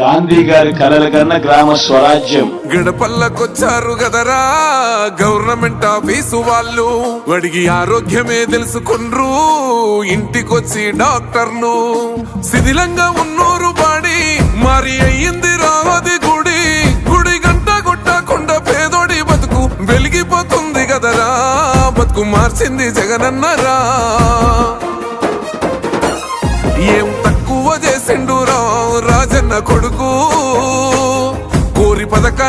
గాంధీ గారి కలల కన్నా గ్రామ స్వరాజ్యం. గడపల్లకొచ్చారు కదరా గవర్నమెంట్ ఆఫీసు వాళ్ళు. అడిగి ఆరోగ్యమే తెలుసుకుండ్రు ఇంటికొచ్చి డాక్టర్లు శిథిలంగా ఉన్నోరు బాడి మరి అయ్యింది రావది గుడి. గుడి గంట కొట్టకుండా పేదోడి బతుకు వెలిగిపోతుంది కదరా బతుకు మార్చింది జగనన్నరా.